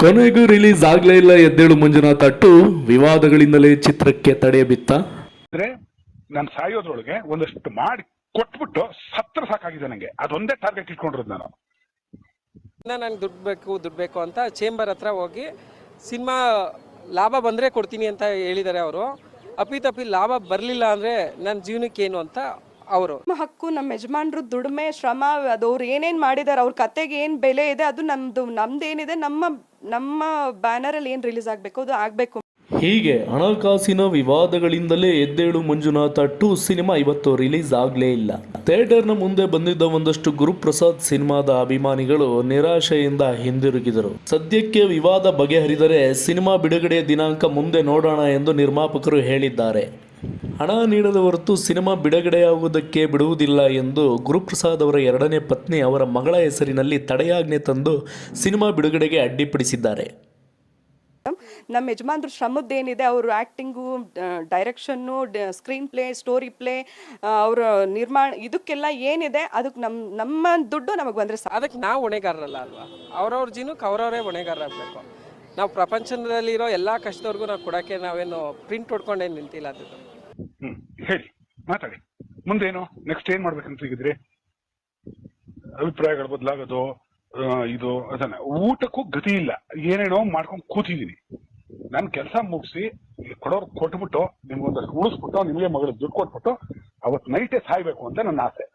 ಕೊನೆಗೂ ರಿಲೀಸ್ ಆಗ್ಲೇ ಇಲ್ಲ ಎದ್ದೇಳು ಮಂಜುನಾಥ್ ಅಟ್ಟು ವಿವಾದಗಳಿಂದಲೇ ಚಿತ್ರಕ್ಕೆ ತಡೆ ಬಿತ್ತ. ಅಂದ್ರೆ ನಾನು ಸಾಯೋದ್ರೊಳಗೆ ಒಂದಷ್ಟು ಮಾಡಿ ಕೊಟ್ಬಿಟ್ಟು ಸತ್ರ ಸಾಕಾಗಿದೆ ನಂಗೆ. ಅದೊಂದೇ ಟಾರ್ಗೆಟ್ ಇಟ್ಕೊಂಡಿರೋದು ನಾನು. ನನಗೆ ನಂಗೆ ದುಡ್ಡು ಬೇಕು ದುಡ್ಡು ಬೇಕು ಅಂತ ಚೇಂಬರ್ ಹತ್ರ ಹೋಗಿ ಸಿನಿಮಾ ಲಾಭ ಬಂದರೆ ಕೊಡ್ತೀನಿ ಅಂತ ಹೇಳಿದ್ದಾರೆ ಅವರು. ಅಪಿತಪಿ ಲಾಭ ಬರಲಿಲ್ಲ ಅಂದರೆ ನನ್ನ ಜೀವನಕ್ಕೆ ಏನು ಅಂತ ಅವರು. ನಮ್ಮ ಹಕ್ಕು, ನಮ್ಮ ಯಜಮಾನ್ರು ದುಡಿಮೆ, ಶ್ರಮ, ಅದು ಅವ್ರು ಏನೇನು ಮಾಡಿದ್ದಾರೆ ಅವ್ರ ಕತೆಗೆ ಏನು ಬೆಲೆ ಇದೆ, ಅದು ನಮ್ಮದು ನಮ್ದೇನಿದೆ ನಮ್ಮ ನಮ್ಮ ಬ್ಯಾನರಲ್ಲಿ ಏನು ರಿಲೀಸ್ ಆಗಬೇಕು, ಅದು ಆಗಬೇಕು. ಹೀಗೆ ಹಣಕಾಸಿನ ವಿವಾದಗಳಿಂದಲೇ ಎದ್ದೇಳು ಮಂಜುನಾಥ ಟು ಸಿನಿಮಾ ಇವತ್ತು ರಿಲೀಸ್ ಆಗಲೇ ಇಲ್ಲ. ಥಿಯೇಟರ್ನ ಮುಂದೆ ಬಂದಿದ್ದ ಒಂದಷ್ಟು ಗುರುಪ್ರಸಾದ್ ಸಿನಿಮಾದ ಅಭಿಮಾನಿಗಳು ನಿರಾಶೆಯಿಂದ ಹಿಂದಿರುಗಿದರು. ಸದ್ಯಕ್ಕೆ ವಿವಾದ ಬಗೆಹರಿದರೆ ಸಿನಿಮಾ ಬಿಡುಗಡೆಯ ದಿನಾಂಕ ಮುಂದೆ ನೋಡೋಣ ಎಂದು ನಿರ್ಮಾಪಕರು ಹೇಳಿದ್ದಾರೆ. ಹಣ ನೀಡದ ಹೊರತು ಸಿನಿಮಾ ಬಿಡುಗಡೆಯಾಗುವುದಕ್ಕೆ ಬಿಡುವುದಿಲ್ಲ ಎಂದು ಗುರುಪ್ರಸಾದ್ ಅವರ ಎರಡನೇ ಪತ್ನಿ ಅವರ ಮಗಳ ಹೆಸರಿನಲ್ಲಿ ತಡೆಯಾಜ್ಞೆ ತಂದು ಸಿನಿಮಾ ಬಿಡುಗಡೆಗೆ ಅಡ್ಡಿಪಡಿಸಿದ್ದಾರೆ. ನಮ್ಮ ಯಜಮಾನ್ರು ಶ್ರಮದ್ದೇನಿದೆ ಅವರು acting direction screen play story play ಅವರ ನಿರ್ಮಾಣ ಇದಕ್ಕೆಲ್ಲ ಏನಿದೆ ಅದಕ್ಕೆ ನಮ್ಮ ನಮ್ಮ ದುಡ್ಡು ನಮಗೆ ಬಂದರೆ ಸಾಕು. ಅದಕ್ಕೆ ನಾವು ಹೊಣೆಗಾರರಲ್ಲ ಅಲ್ವಾ? ಅವ್ರವ್ರ ಜೀನಕ್ಕೆ ಅವ್ರವರೇ ಹೊಣೆಗಾರರಾಗಬೇಕು. ನಾವು ಪ್ರಪಂಚದಲ್ಲಿರೋ ಎಲ್ಲ ಕಷ್ಟದವ್ರಿಗೂ ನಾವು ಕೊಡೋಕ್ಕೆ ನಾವೇನು ಪ್ರಿಂಟ್ ಹೊಡ್ಕೊಂಡೇನು ನಿಂತಿಲ್ಲ ಅದು ಹ್ಮ್, ಹೇಳಿ, ಮಾತಾಡಿ. ಮುಂದೇನು? ನೆಕ್ಸ್ಟ್ ಏನ್ ಮಾಡ್ಬೇಕಂತ ಈಗಿದ್ರಿ ಅಭಿಪ್ರಾಯಗಳು ಬದಲಾಗೋದು ಇದು, ಅದನ್ನ. ಊಟಕ್ಕೂ ಗತಿ ಇಲ್ಲ. ಏನೇನೋ ಮಾಡ್ಕೊಂಡು ಕೂತಿದೀನಿ ನನ್ ಕೆಲಸ ಮುಗಿಸಿ, ಕೊಡೋರ್ ಕೊಟ್ಬಿಟ್ಟು, ನಿಮ್ಗೊಂದಷ್ಟು ಉಳಿಸ್ಬಿಟ್ಟು, ನಿಮಗೆ ಮಗಳು ದುಡ್ಡು ಕೊಟ್ಬಿಟ್ಟು, ಅವತ್ ನೈಟೇ ಸಾಯ್ಬೇಕು ಅಂತ ನನ್ನ ಆಸೆ.